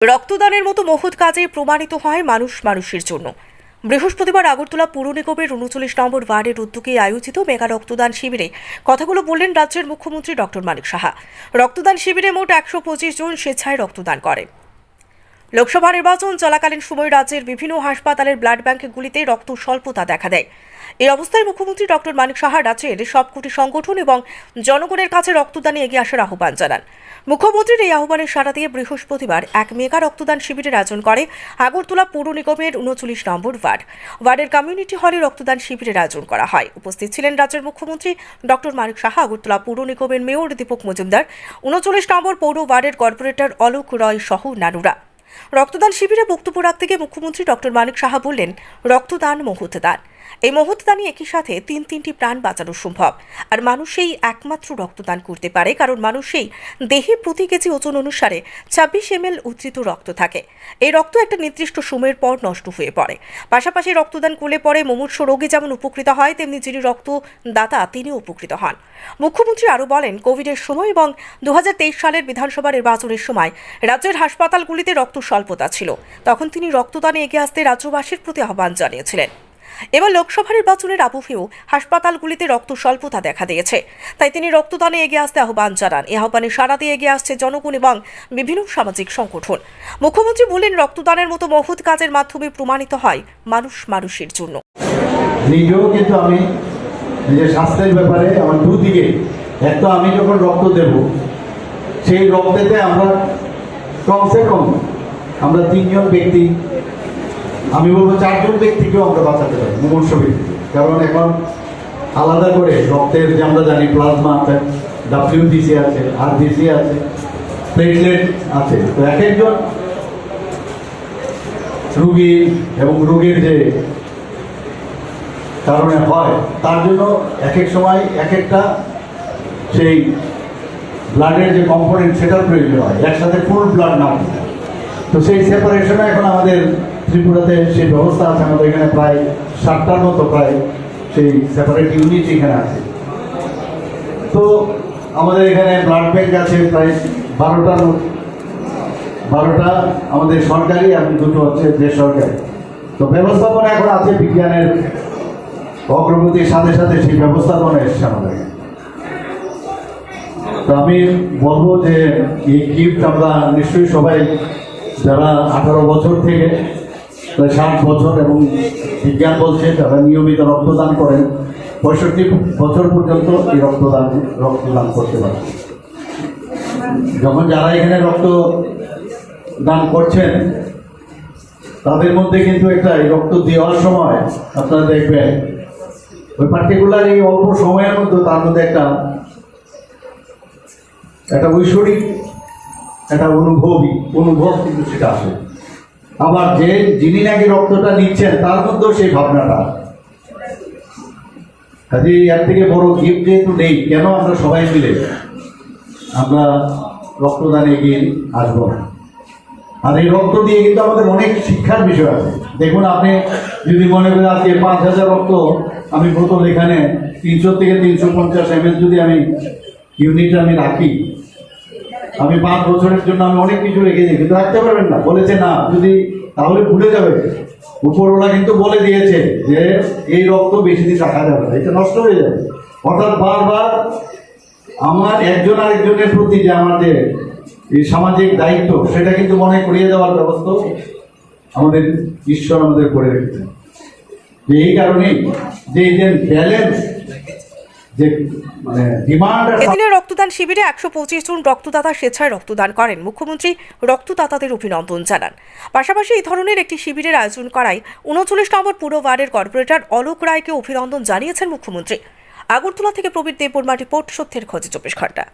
রক্তদানের মতো মহৎ কাজে প্রমাণিত হয় মানুষ মানুষের জন্য। বৃহস্পতিবার আগরতলা পুর নিগমের উনচল্লিশ নম্বর ওয়ার্ডের উদ্যোগে আয়োজিত মেগা রক্তদান শিবিরে কথাগুলো বললেন রাজ্যের মুখ্যমন্ত্রী ডক্টর মানিক সাহা। রক্তদান শিবিরে মোট একশো পঁচিশ জন স্বেচ্ছায় রক্তদান করেন। লোকসভা নির্বাচন চলাকালীন সময় রাজ্যের বিভিন্ন হাসপাতালের ব্লাড ব্যাংকগুলিতে রক্ত স্বল্পতা দেখা দেয়। এই অবস্থায় মুখ্যমন্ত্রী ডক্টর মানিক সাহা রাজ্যের সবকটি সংগঠন এবং জনগণের কাছে রক্তদানে এগিয়ে আসার আহ্বান জানান। মুখ্যমন্ত্রীর এই আহ্বানের সাড়া দিয়ে বৃহস্পতিবার এক মেগা রক্তদান শিবিরের আয়োজন করে আগরতলা পৌর নিগমের উনচল্লিশ নম্বর ওয়ার্ড। ওয়ার্ডের কমিউনিটি হলে রক্তদান শিবিরের আয়োজন করা হয়। উপস্থিত ছিলেন রাজ্যের মুখ্যমন্ত্রী ডক্টর মানিক সাহা, আগরতলা পৌর নিগমের মেয়র দীপক মজুমদার, উনচল্লিশ নম্বর পৌর ওয়ার্ডের কর্পোরেটর অলোক রয় সহ নানুরা। রক্তদান শিবিরে বক্তব্য রাখতে গিয়ে মুখ্যমন্ত্রী ডক্টর মানিক সাহা বললেন, রক্তদান মহৎ দান। এই মহৎ দানই একই সাথে তিন তিনটি প্রাণ বাঁচানো সম্ভব। আর মানুষেই একমাত্র রক্তদান করতে পারে, কারণ মানুষেই দেহে প্রতি কেজি ওজন অনুসারে ছাব্বিশ এম উদ্ধৃত রক্ত থাকে। এই রক্ত একটা নির্দিষ্ট সময়ের পর নষ্ট হয়ে পড়ে। পাশাপাশি রক্তদান করলে পরে মুমূর্ষ রোগী যেমন উপকৃত হয়, তেমনি যিনি রক্তদাতা তিনিও উপকৃত হন। মুখ্যমন্ত্রী আরও বলেন, কোভিডের সময় এবং দু হাজার তেইশ সালের বিধানসভা নির্বাচনের সময় রাজ্যের হাসপাতালগুলিতে রক্ত স্বল্পতা ছিল। তখন তিনি রক্তদানে এগিয়ে আসতে রাজ্যবাসীর প্রতি আহ্বান জানিয়েছিলেন। এবার লোকসভা নির্বাচনের আবহেও হাসপাতালগুলিতে রক্ত স্বল্পতা দেখা দিয়েছে। তাই তিনি রক্তদানে এগিয়ে আসতে আহ্বান জানান। এ আহ্বানে সারা দিয়ে এগিয়ে আসছে জনগণ এবং বিভিন্ন সামাজিক সংগঠন। মুখ্যমন্ত্রী বলেন, রক্তদানের মতো মহৎ কাজের মাধ্যমে প্রমাণিত হয় মানুষ মানুষের জন্য। নিজেও কিন্তু আমি নিজের স্বাস্থ্যের ব্যাপারে আমার দুদিকে আমি যখন রক্ত দেব, সেই রক্তেতে আমরা কমসে কম আমরা তিনজন ব্যক্তি আমি বলব চারজন ব্যক্তিকেও আমরা বাঁচাতে পারি মুমূর্ষ ব্যক্তি কারণ এখন আলাদা করে রক্তের যে আমরা জানি প্লাজমা আছে, ডাব্লিউবিসি আছে, আরবিসি আছে প্লেটলেট আছে। তো এক একজন রুগী এবং রোগীর যে কারণে হয়, তার জন্য এক এক সময় এক একটা সেই ব্লাডের যে কম্পোনেন্ট, সেটার প্রয়োজন হয়। একসাথে ফুল ব্লাড না। তো সেই সেপারেশনে এখন আমাদের ত্রিপুরাতে সেই ব্যবস্থা আছে, আমাদের এখানে প্রায় ষাটটার মতো প্রায় সেই সেপারেট ইউনিট এখানে আছে। তো আমাদের এখানে ব্লাড ব্যাঙ্ক আছে প্রায় বারোটার মতো। বারোটা আমাদের সরকারি এবং দুটো হচ্ছে বেসরকারি। তো ব্যবস্থাপনা এখন আছে বিজ্ঞানের অগ্রগতির সাথে সাথে সেই ব্যবস্থাপনা এসছে আমাদের। তো আমি বলব যে এই গিফট আমরা নিশ্চয়ই সবাই যারা আঠারো বছর থেকে ষাট বছর এবং বিজ্ঞান বলছে তারা নিয়মিত রক্তদান করেন, পঁয়ষট্টি বছর পর্যন্ত এই রক্তদান রক্তদান করতে পারে যখন যারা এখানে রক্ত দান করছেন, তাদের মধ্যে কিন্তু একটা রক্ত দেওয়ার সময় আপনারা দেখবেন, ওই পার্টিকুলার এই অল্প সময়ের মধ্যে তার মধ্যে একটা একটা ঐশ্বরিক, একটা অনুভবই, অনুভব কিন্তু সেটা আসে। আবার যে যিনি নাকি রক্তটা নিচ্ছেন, তার মধ্যেও সেই ভাবনাটা। কাজে এর থেকে বড় গিফট যেহেতু নেই, কেন আমরা সবাই মিলে আমরা রক্তদানে এগিয়ে আসব আর এই রক্ত দিয়ে কিন্তু আমাদের অনেক শিক্ষার বিষয় আছে দেখুন, আপনি যদি মনে করেন আজকে পাঁচ হাজার রক্ত আমি প্রথম এখানে তিনশো থেকে তিনশো পঞ্চাশ এম যদি আমি ইউনিট আমি রাখি আমি পাঁচ বছরের জন্য আমি অনেক কিছু রেখে দিই কিন্তু রাখতে পারবেন না। বলেছে না, যদি তাহলে ভুলে যাবে। উপরওয়ালা কিন্তু বলে দিয়েছে যে এই রক্ত বেশি দিন রাখা যাবে না, এটা নষ্ট হয়ে যাবে। অর্থাৎ বারবার আমার একজন আরেকজনের প্রতি যে আমাদের এই সামাজিক দায়িত্ব, সেটা কিন্তু মনে করিয়ে দেওয়ার ব্যবস্থা আমাদের, ঈশ্বর আমাদের করে রেখেছেন। এই কারণেই যে এই যে ব্যালেন্স মানে এদিনে রক্তদান শিবিরে একশো পঁচিশ জন রক্তদাতা স্বেচ্ছায় রক্তদান করেন। মুখ্যমন্ত্রী রক্তদাতাদের অভিনন্দন জানান। পাশাপাশি এই ধরনের একটি শিবিরের আয়োজন করায় উনচল্লিশ নম্বর পুরো ওয়ার্ডের কর্পোরেটর অলোক রায়কে অভিনন্দন জানিয়েছেন মুখ্যমন্ত্রী। আগরতলা থেকে প্রবীর দেববর্মা রিপোর্ট, সত্যের খোঁজে চব্বিশ ঘণ্টা।